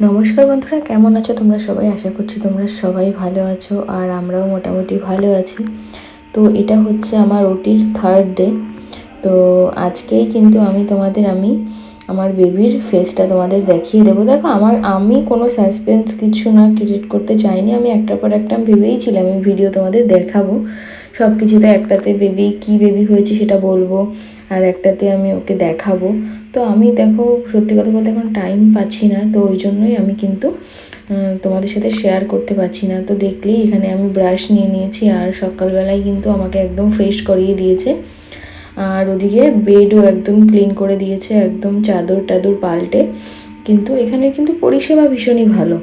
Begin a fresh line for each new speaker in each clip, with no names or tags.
নমস্কার বন্ধুরা, কেমন আছো তোমরা সবাই? আশা করছি তোমরা সবাই ভালো আছো আর আমরাও মোটামুটি ভালো আছি। তো এটা হচ্ছে আমার ওটির থার্ড ডে তো আজকেই কিন্তু আমি তোমাদের, আমি আমার বেবির ফেসটা তোমাদের দেখিয়ে দেবো। দেখো, আমার, আমি কোনো সাসপেন্স কিছু না ক্রিয়েট করতে চাইনি। আমি একটার পর একটা ভেবেই ছিলাম, আমি ভিডিও তোমাদের দেখাবো। সব কিছুতে একটাতে বেবি কি বেবি হয়েছে সেটা বলব। আর একটাতে আমি ওকে দেখাবো। তো আমি দেখো, সত্যি কথা বলতে এখন টাইম পাচ্ছি না, তো ওই জন্যই আমি কিন্তু তোমাদের সাথে শেয়ার করতে পারছি না। তো দেখলেই এখানে আমি ব্রাশ নিয়ে নিয়েছি আর সকালবেলায় কিন্তু আমাকে একদম ফ্রেশ করিয়ে দিয়েছে। আর ওদিকে বেডও একদম ক্লিন করে দিয়েছে, একদম চাদর টাদর পাল্টে। কিন্তু এখানে কিন্তু পরিষেবা ভীষণই ভালো।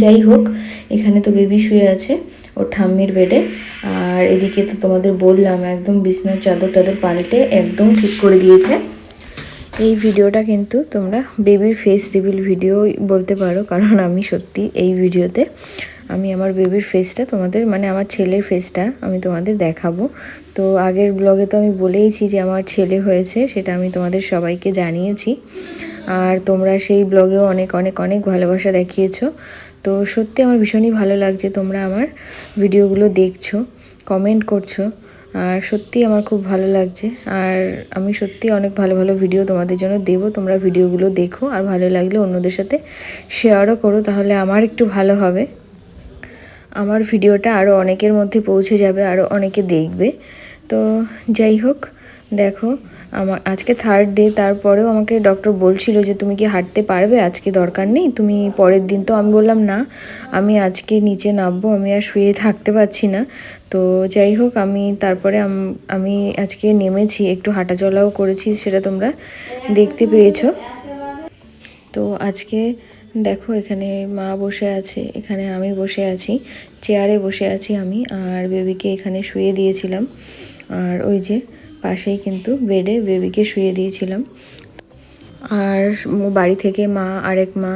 যাই হোক, এখানে তো বেবি শুয়ে আছে, ওর ঠাম্মির বেডে আর এদিকে তো তোমাদের বললাম, একদম বিছনার চাদর টাদর পাল্টে একদম ঠিক করে দিয়েছে। এই ভিডিওটা কিন্তু তোমরা বেবির ফেস রিভিল ভিডিও বলতে পারো, কারণ আমি সত্যি এই ভিডিওতে আমি আমার বেবির ফেসটা তোমাদের মানে আমার ছেলের ফেসটা আমি তোমাদের দেখাবো। তো আগের ব্লগে তো আমি বলেইছি যে আমার ছেলে হয়েছে, সেটা আমি তোমাদের সবাইকে জানিয়েছি। আর তোমরা সেই ব্লগেও অনেক অনেক অনেক ভালোবাসা দেখিয়েছ। তো সত্যি আমার ভীষণই ভালো লাগছে তোমরা আমার ভিডিওগুলো দেখছ কমেন্ট করছ। আর সত্যি আমার খুব ভালো লাগছে। আর আমি সত্যি অনেক ভালো ভালো ভিডিও তোমাদের জন্য দেব। তোমরা ভিডিওগুলো দেখো আর ভালো লাগলে অন্যদের সাথে শেয়ারও করো, তাহলে আমার একটু ভালো হবে। আমার ভিডিওটা আরও অনেকের মধ্যে পৌঁছে যাবে আরও অনেকে দেখবে। তো যাই হোক, দেখো আমার, আজকে থার্ড ডে তারপরেও আমাকে ডক্টর বলছিল যে তুমি কি হাঁটতে পারবে? আজকে দরকার নেই। তুমি পরের দিন তো আমি বললাম, না, আমি আজকে নিচে নামবো, আমি আর শুয়ে থাকতে পারছি না। তো যাই হোক, আমি তারপরে আমি আজকে নেমেছি, একটু হাঁটাচলাও করেছি, সেটা তোমরা দেখতে পেয়েছ। তো আজকে দেখো, এখানে মা বসে আছে, এখানে আমি বসে আছি চেয়ারে বসে আছি আমি, আর বেবিকে এখানে শুয়ে দিয়েছিলাম। আর ওই যে পাশেই কিন্তু বেডে বেবিকে শুয়ে দিয়েছিলাম। আর বাড়ি থেকে মা, আরেক মা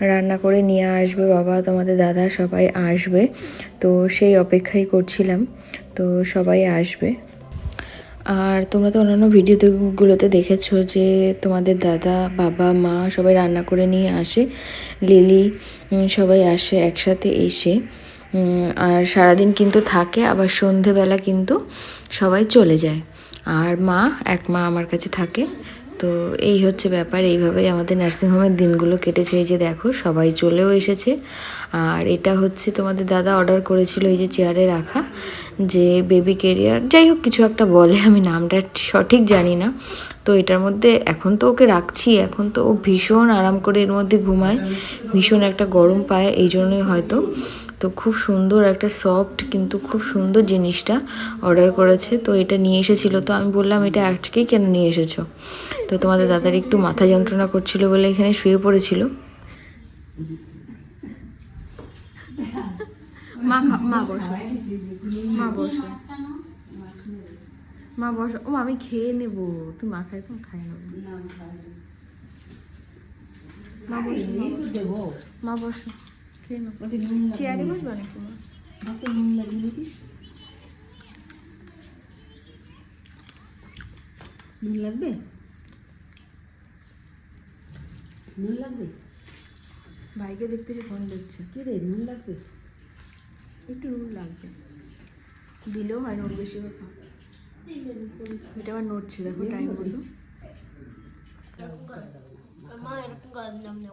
রান্না করে নিয়ে আসবে, বাবা, তোমাদের দাদা সবাই আসবে। তো সেই অপেক্ষাই করছিলাম, তো সবাই আসবে। আর তোমরা তো অন্যান্য ভিডিওগুলোতে দেখেছ যে তোমাদের দাদা, বাবা, মা সবাই রান্না করে নিয়ে আসে, লিলি সবাই আসে একসাথে এসে। আর সারাদিন কিন্তু থাকে, আবার সন্ধেবেলা কিন্তু সবাই চলে যায়। আর মা, এক মা আমার কাছে থাকে। তো এই হচ্ছে ব্যাপার এইভাবেই আমাদের নার্সিংহোমের দিনগুলো কেটেছে। এই যে দেখো, সবাই চলেও এসেছে। আর এটা হচ্ছে তোমাদের দাদা অর্ডার করেছিল এই যে চেয়ারে রাখা, যে বেবি কেরিয়ার যাই হোক কিছু একটা বলে, আমি নামটা সঠিক জানি না। তো এটার মধ্যে এখন তো ওকে রাখছি, এখন তো ও ভীষণ আরাম করে এর মধ্যে ঘুমায়, ভীষণ একটা গরম পায়, এই জন্যই হয়তো। তো খুব সুন্দর একটা সফট কিন্তু খুব সুন্দর জিনিসটা অর্ডার করেছে। তো এটা নিয়ে এসেছিল। তো আমি বললাম, এটা আজকেই কেন নিয়ে এসেছ? তো তোমাদের দাদার একটু মাথা যন্ত্রণা করছিল বলে এখানে শুয়ে পড়েছিল।
মা মা বসো। মা ও, আমি খেয়ে নেব। তুই মা খাই তো খাই নেব মা বসো। মা বসো।
নুন লাগবে? নুন লাগবে।
ভাইকে দেখতেছি ফোন দেখছে
কি রে নুন লাগবে
একটু নুন লাগবে দিলেও হয় নুন বেশি খাও এটা আবার নড়ছে দেখো টাইম বলল মা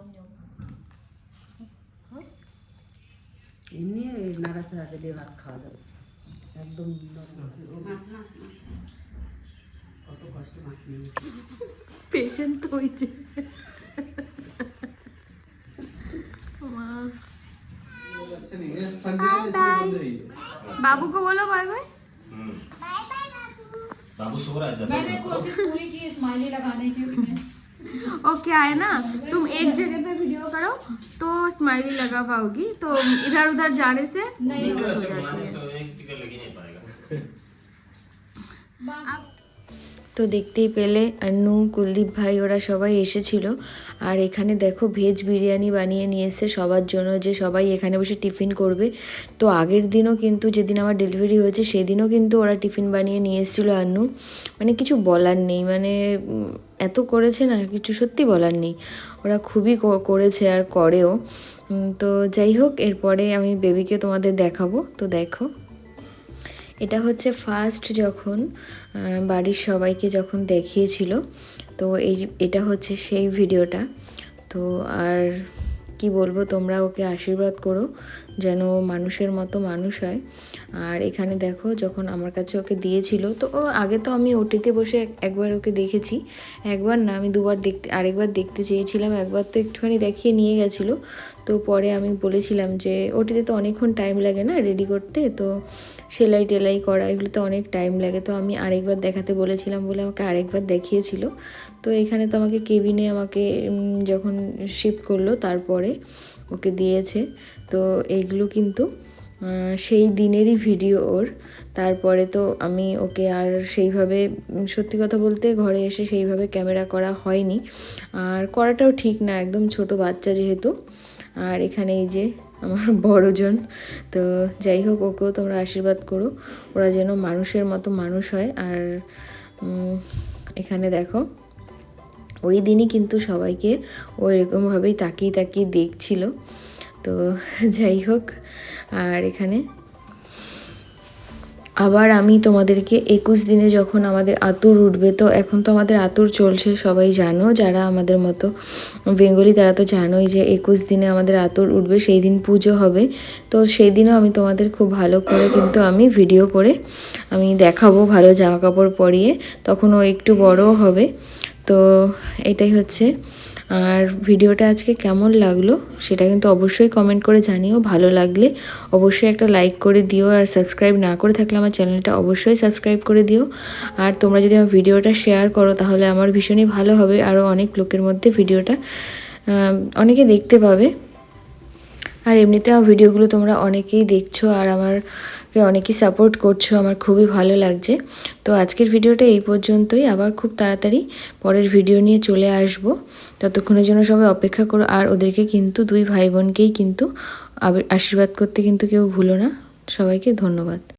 মতো
এমনি ওই নাড়াচাড়া দিলে ভাত খাওয়া যাবে একদম নরম। কত কষ্ট মাছ নিয়েছি
পেশেন্ট তো হয়েছে মা बाबू को बोलो बाय बाय
बाबू सो रहा है जब
मैंने कोशिश पूरी की स्माइली लगाने की उसमें
और क्या है ना? तुम एक जगह पे वीडियो करो तो स्माइली लगा पाओगी। तो इधर उधर जाने से दिक्कत हो जाती है।
তো দেখতেই পেলে আন্নু, কুলদীপ ভাই, ওরা সবাই এসেছিল। আর এখানে দেখো ভেজ বিরিয়ানি বানিয়ে নিয়ে এসে সবার জন্য, যে সবাই এখানে বসে টিফিন করবে। তো আগের দিনও কিন্তু যেদিন আমার ডেলিভারি হয়েছে, সেদিনও কিন্তু ওরা টিফিন বানিয়ে নিয়ে এসেছিল আন্নু। মানে কিছু বলার নেই মানে এত করেছে না, কিছু সত্যি বলার নেই। ওরা খুবই করেছে আর করেও। তো যাই হোক, এরপরে আমি বেবিকে তোমাদের দেখাবো। তো দেখো। এটা হচ্ছে ফার্স্ট যখন বাড়ির সবাইকে যখন দেখিয়েছিল, তো এই, এটা হচ্ছে সেই ভিডিওটা তো আর কি বলব, তোমরা ওকে আশীর্বাদ করো যেন মানুষের মতো মানুষ হয়। আর এখানে দেখো, যখন আমার কাছে ওকে দিয়েছিল, তো ও আগে তো আমি ওটিতে বসে একবার ওকে দেখেছি। একবার না, আমি দুবার দেখতে, আরেকবার দেখতে চেয়েছিলাম, একবার তো একটুখানি দেখিয়ে নিয়ে গেছিল। তো পরে আমি বলেছিলাম যে, ওটিতে তো অনেকক্ষণ টাইম লাগে না রেডি করতে, তো সেলাই টেলাই করা, এগুলোতে অনেক টাইম লাগে। তো আমি আরেকবার দেখাতে বলেছিলাম বলে আমাকে আরেকবার দেখিয়েছিল। তো এখানে তো আমাকে কেবিনে আমাকে যখন শিফট করল তারপরে ওকে দিয়েছে। তো এইগুলো কিন্তু সেই দিনেরই ভিডিও ওর। তারপরে তো আমি ওকে আর সেইভাবে সত্যি কথা বলতে ঘরে এসে সেইভাবে ক্যামেরা করা হয়নি। আর করাটাও ঠিক না, একদম ছোট বাচ্চা যেহেতু। আর এখানে এই যে আমার বড়জন। তো যাই হোক, ওকেও তোমরা আশীর্বাদ করো। ওরা যেন মানুষের মতো মানুষ হয়। আর এখানে দেখো ওই দিনই কিন্তু সবাইকে ও এরকমভাবেই তাকিয়ে তাকিয়ে দেখছিল। তো যাই হোক, আর এখানে আবার আমি তোমাদেরকে একুশ দিনে যখন আমাদের আতুর উঠবে, তো এখন তো আমাদের আতুর চলছে, সবাই জানো, যারা আমাদের মতো বেঙ্গলি তারা তো জানোই যে একুশ দিনে আমাদের আতুর উঠবে, সেই দিন পুজো হবে। তো সেই দিনও আমি তোমাদের খুব ভালো করে কিন্তু আমি ভিডিও করে আমি দেখাবো ভালো জামা কাপড় পরিয়ে, তখন ও একটু বড়ও হবে। তো এটাই হচ্ছে। আর ভিডিওটা আজকে কেমন লাগল সেটা কিন্তু অবশ্যই কমেন্ট করে জানিও, ভালো লাগলে অবশ্যই একটা লাইক করে দিও আর সাবস্ক্রাইব না করে থাকলে আমার চ্যানেলটা অবশ্যই সাবস্ক্রাইব করে দিও। আর তোমরা যদি আমার ভিডিওটা শেয়ার করো তাহলে আমার ভীষণই ভালো হবে আরও অনেক লোকের মধ্যে ভিডিওটা অনেকে দেখতে পাবে। আর এমনিতে আমার ভিডিওগুলো তোমরা অনেকেই দেখছ আর আমার অনেকেই সাপোর্ট করছ, আমার খুবই ভালো লাগছে। তো আজকের ভিডিওটা এই পর্যন্তই, আবার খুব তাড়াতাড়ি পরের ভিডিও নিয়ে চলে আসব। ততক্ষণের জন্য সবাই অপেক্ষা করো, আর ওদেরকে কিন্তু দুই ভাই বোনকেই কিন্তু আশীর্বাদ করতে কিন্তু কেউ ভুলো না। সবাইকে ধন্যবাদ।